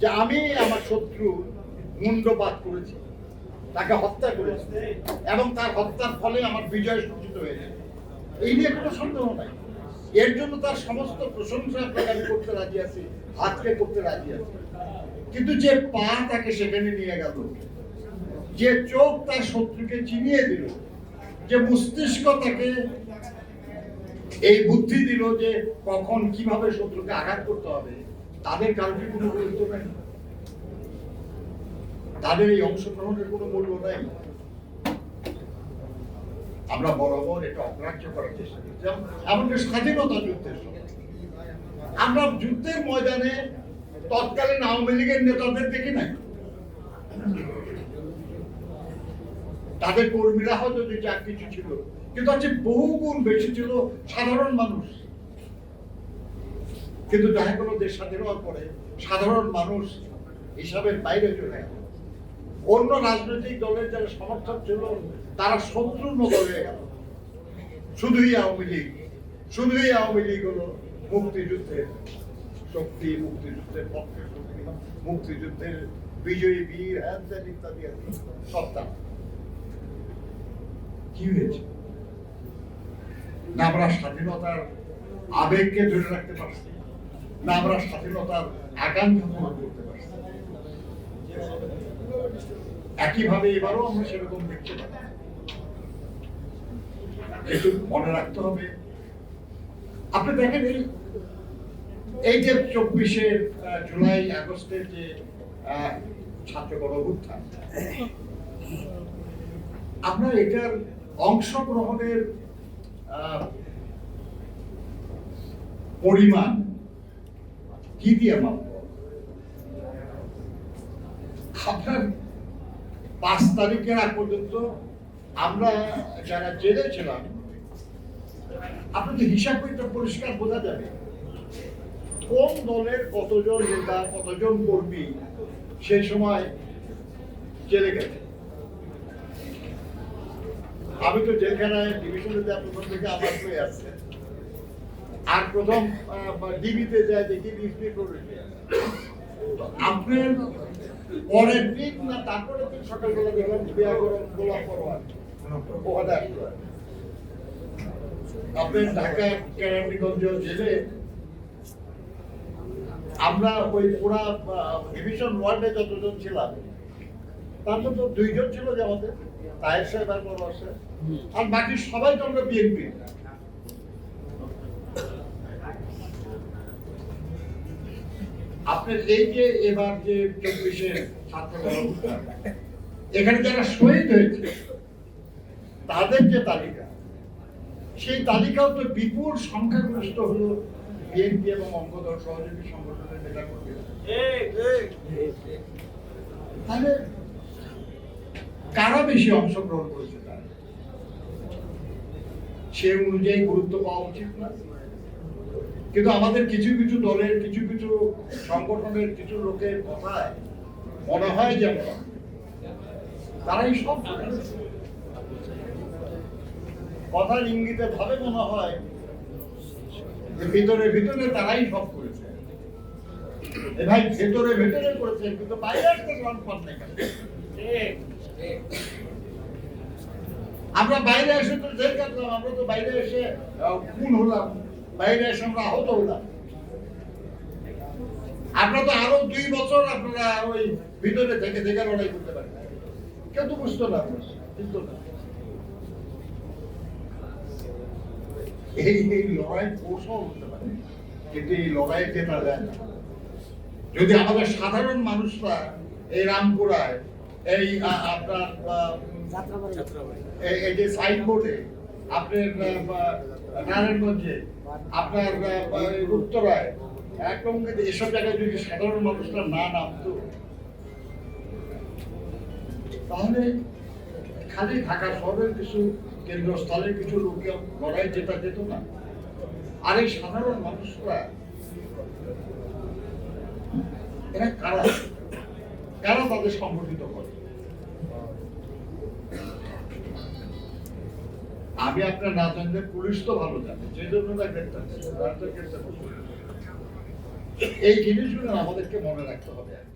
যে আমি আমার শত্রু মুন্ডপাত করেছি, তাকে হত্যা করেছি, এবং তার হত্যার ফলে আমার বিজয় সূচিত হয়েছে। এই নিয়ে কোনো সন্দেহ নাই। এর জন্য তার সমস্ত প্রশংসা আপনাকে আমি করতে রাজি আছি হাতকে করতে রাজি আছি। কিন্তু যে পা তাকে সেখানে নিয়ে গেল, যে চোখ তার শত্রুকে চিনিয়ে দিল, যে মস্তিষ্ক তাকে এই বুদ্ধি দিল যে কখন কীভাবে শত্রুকে আঘাত করতে হবে তাদের কারণে কোনো গুরুত্ব নেই। তাদের এই অংশগ্রহণের কোনো মূল্য নেই। আমরা বরাবর এটা অগ্রাহ্য করার চেষ্টা করছি। এমনকি স্বাধীনতা যুদ্ধের আমরা যুদ্ধের ময়দানে তৎকালীন আওয়ামী লীগের নেতাদের দেখি নাই। তাদের কর্মীরা হয়তো যে যা কিছু ছিল, কিন্তু হচ্ছে বহু গুণ বেশি ছিল সাধারণ মানুষ। কিন্তু দেখা গেল দেশ স্বাধীন হওয়ার পরে সাধারণ মানুষ হিসাবের বাইরে চলে গেল। অন্য রাজনৈতিক দলের যারা সমর্থক ছিল, তারা মতো হয়ে গেল। শুধুই আওয়ামী লীগ। শুধুই আওয়ামী লীগ হলো মুক্তিযুদ্ধের শক্তি, মুক্তিযুদ্ধের পক্ষে শক্তি মুক্তিযুদ্ধের বিজয়ী বীর হ্যান ত্যান ইত্যাদি তারা। কি হয়েছে? আমরা স্বাধীনতার আবেগকে ধরে রাখতে পারছি না, আমরা স্বাধীনতার আকাঙ্ক্ষা পূরণ করতে পারছি একইভাবে এবারও আমরা সেরকম দেখতে পাই মনে রাখতে হবে, আপনি দেখেন এই এই যে চব্বিশে জুলাই, আগস্টের যে ছাত্র গণঅভ্যুত্থান, আপনার এটার অংশগ্রহণের পরিমাণ কি দিয়ে মাপব? আপনার পাঁচ তারিখের আগ পর্যন্ত আমরা যারা জেলে ছিলাম আপনি তো হিসাব করে পরিষ্কার বোঝা যাবে। কোন দলের কতজন নেতা, কতজন কর্মী সেই সময় জেলে গেছে? আমি তো জেলখানায় ডিভিশনে প্রথম থেকে আমার হয়ে আসছে। আর প্রথম ডিবিতে যায় দেখি ডিসপ্লে করে আপনার পরের দিন না তারপরে দিন সকালবেলা দেখলাম বিয়া গরম গোলাপ পরোয়ার আপনার ঢাকা কেরানীগঞ্জ জেলে আমরা ওই পুরা ডিভিশন ওয়ার্ডে যতজন ছিলাম, তার মধ্যে দুইজন ছিল যে আমাদের সাহেব আর বড় আর বাকি সবাই তো আমরা বিএনপি আপনার এই এবার যে চব্বিশের এখানে যারা শহীদ হয়েছে, তাদের যে তালিকা, সেই তালিকাও তো বিপুল সংখ্যাগরিষ্ঠ হলো বিএনপি এবং অঙ্গদল সহযোগী সংগঠনের নেতা তাহলে কারা বেশি অংশগ্রহণ করেছে তারা? সে অনুযায়ী গুরুত্ব পাওয়া উচিত না। কিন্তু আমাদের কিছু কিছু দলের, কিছু কিছু সংগঠনের কিছু লোকের কথায় মনে হয় যেমন তারাই সব করেছে। কথার ইঙ্গিতে ভাবে মনে হয় ভিতরে ভিতরে তারাই সব করেছে। ভাই ভেতরে ভেতরে করেছেন কিন্তু বাইরে আসতে পান নাই আমরা বাইরে এসে তো জেল কাটলাম, আমরা তো বাইরে এসে খুন হলাম। বাইরে এসে আমরা আহত হলাম আমরা তো আরও দুই বছর আপনারা ওই ভিতরে থেকে থেকে লড়াই করতে পারেন। কেউ তো বুঝতো না বুঝতো না। এই এই লড়াই কৌশল হতে পারে কিন্তু এই লড়াই যায় না। যদি আমাদের সাধারণ মানুষরা এই রামপুরায় এই আপনার এই যে সাইনবোর্ডে নারায়ণগঞ্জে আপনার সাধারণ মানুষরা না তাহলে খালি ঢাকা শহরের কিছু কেন্দ্রস্থলের কিছু লোকে লড়াই যেটা যেত না। আর এই সাধারণ মানুষরা, এরা কারা? কারা তাদের সংগঠিত করে? আমি আপনার না জানলে পুলিশ তো ভালো জানে, যে জন্য না গ্রেপ্তার এই জিনিসগুলো আমাদেরকে মনে রাখতে হবে আর।